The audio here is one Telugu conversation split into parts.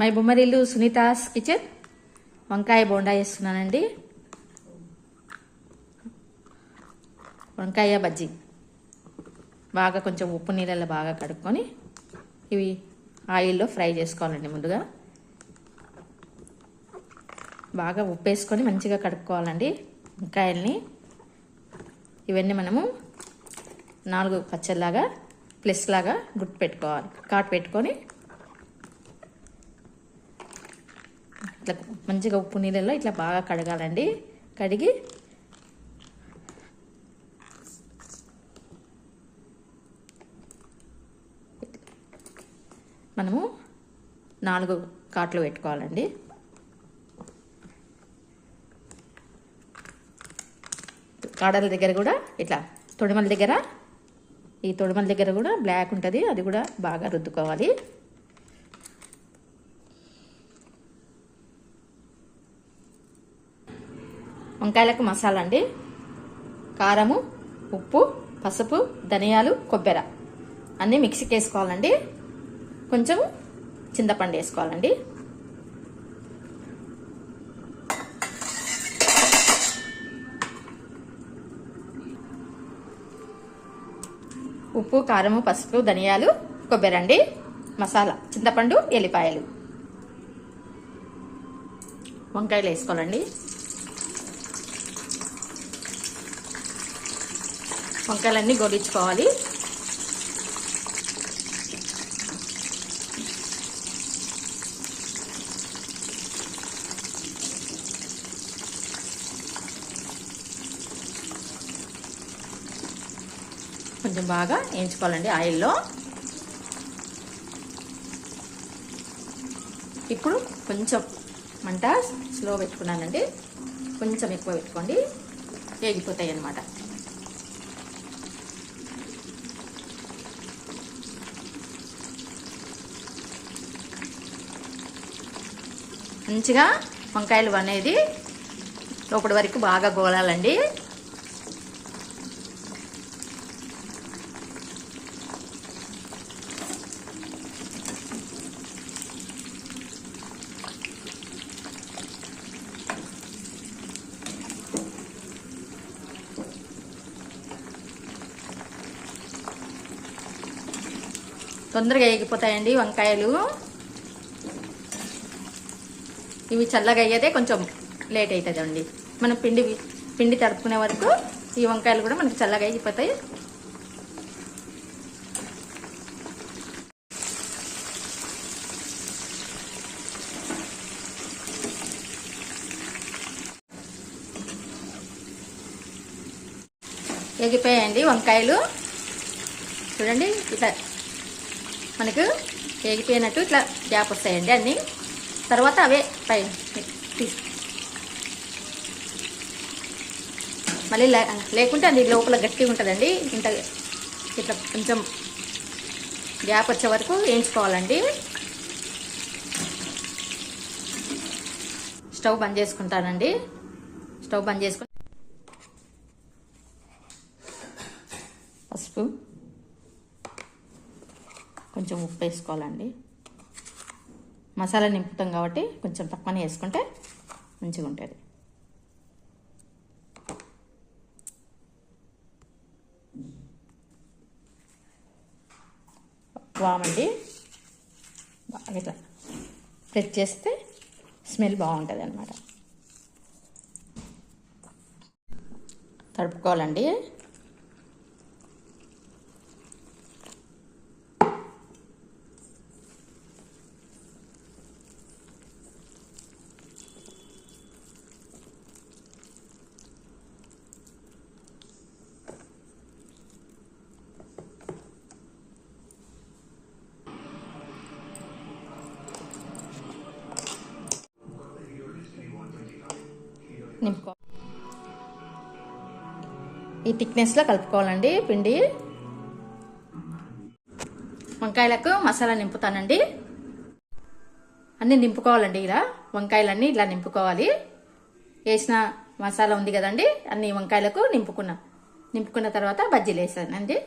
My Bommarillu Sunita's kitchen. వంకాయ బోండా చేస్తున్నానండి. వంకాయ బజ్జీ. బాగా కొంచెం ఉప్పు నీళ్ళలో బాగా కడుక్కొని ఇవి ఆయిల్లో ఫ్రై చేసుకోవాలండి ముందుగా. బాగా ఉప్పు వేసుకొని మంచిగా కడుక్కోవాలండి వంకాయల్ని. ఇవన్నీ మనము నాలుగు పచ్చల్లాగా ప్లస్ లాగా గుర్తు పెట్టుకోవాలి కాటు పెట్టుకొని ఇట్లా మంచిగా ఉప్పు నీళ్ళలో ఇట్లా బాగా కడగాలండి. కడిగి మనము నాలుగు కాట్లు పెట్టుకోవాలండి. కాడల దగ్గర కూడా ఇట్లా తొడిమల దగ్గర ఈ తొడిమల దగ్గర కూడా బ్లాక్ ఉంటుంది అది కూడా బాగా రుద్దుకోవాలి. వంకాయలకు మసాలా అండి. కారము ఉప్పు పసుపు ధనియాలు కొబ్బెర అన్నీ మిక్సీకి వేసుకోవాలండి. కొంచెం చింతపండు వేసుకోవాలండి. ఉప్పు కారము పసుపు ధనియాలు కొబ్బరి అండి. మసాలా చింతపండు ఎల్లిపాయలు. వంకాయలు వేసుకోవాలండి. వంకాయలన్నీ గోడించుకోవాలి కొంచెం బాగా వేయించుకోవాలండి ఆయిల్లో. ఇప్పుడు కొంచెం మంట స్లో పెట్టుకున్నానండి. కొంచెం ఎక్కువ పెట్టుకోండి. వేగిపోతాయి అన్నమాట. మంచిగా వంకాయలు అనేది లోపటి వరకు బాగా గోలాలండి. తొందరగా ఎగిపోతాయండి వంకాయలు. ఇవి చల్లగా అయ్యేదే కొంచెం లేట్ అవుతుందండి మనం పిండి పిండి తడుపుకునే వరకు ఈ వంకాయలు కూడా మనకి చల్లగా అయిపోతాయి. ఎగిపోయాయండి వంకాయలు. చూడండి ఇట్లా మనకు ఎగిపోయినట్టు ఇట్లా గ్యాప్ వస్తాయండి అన్నీ. తర్వాత అవే పై తీసు మళ్ళీ లేకుంటే అది లోపల గట్టిగా ఉంటుందండి. ఇంత ఇట్లా కొంచెం గ్యాప్ వచ్చే వరకు వేయించుకోవాలండి. స్టవ్ బంద్ చేసుకుంటానండి. స్టవ్ బంద్ చేసుకుని పసుపు. కొంచెం ఉప్పు వేసుకోవాలండి. మసాలా నింపుతాం కాబట్టి కొంచెం తక్కువనే వేసుకుంటే మంచిగా ఉంటుంది. వామండి. బాగా ఇట్లా ప్రెస్ చేస్తే స్మెల్ బాగుంటుంది అనమాట తడుపుకోవాలండి. నింపుకో. ఈ థిక్నెస్లో కలుపుకోవాలండి పిండి. వంకాయలకు మసాలా నింపుతానండి. అన్నీ నింపుకోవాలండి ఇలా. వంకాయలన్నీ ఇలా నింపుకోవాలి. వేసిన మసాలా ఉంది కదండి అన్ని వంకాయలకు నింపుకున్నా. నింపుకున్న తర్వాత బజ్జీలు వేసానండి.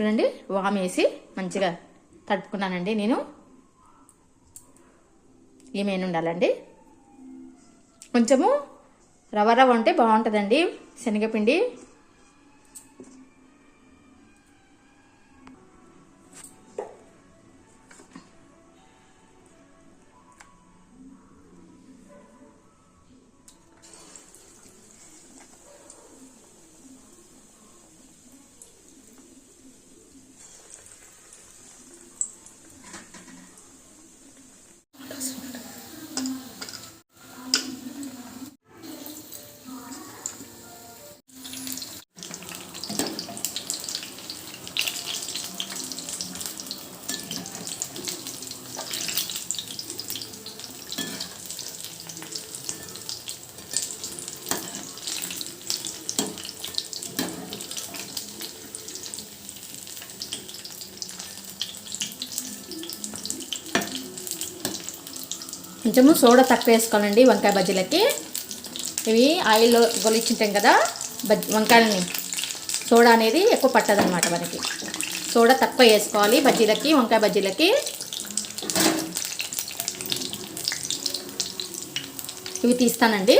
చూడండి వామ్ వేసి మంచిగా తడుపుకున్నానండి నేను. ఏమైనా ఉండాలండి? కొంచెము రవ రవ్వ ఉంటే బాగుంటుందండి. శనగపిండి కొంచెము సోడా తక్కువ వేసుకోవాలండి వంకాయ బజ్జీలకి. ఇవి ఆయిల్లో గొలిచింటాం కదా బజ్జీ వంకాయలని. సోడా అనేది ఎక్కువ పట్టదనమాట మనకి. సోడా తక్కువ వేసుకోవాలి బజ్జీలకి వంకాయ బజ్జీలకి. ఇవి తీస్తానండి.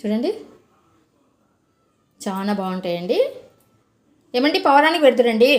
చూడండి. చాలా బాగుంటాయండి. ఏమండి పవరానికి పెడుతురండి?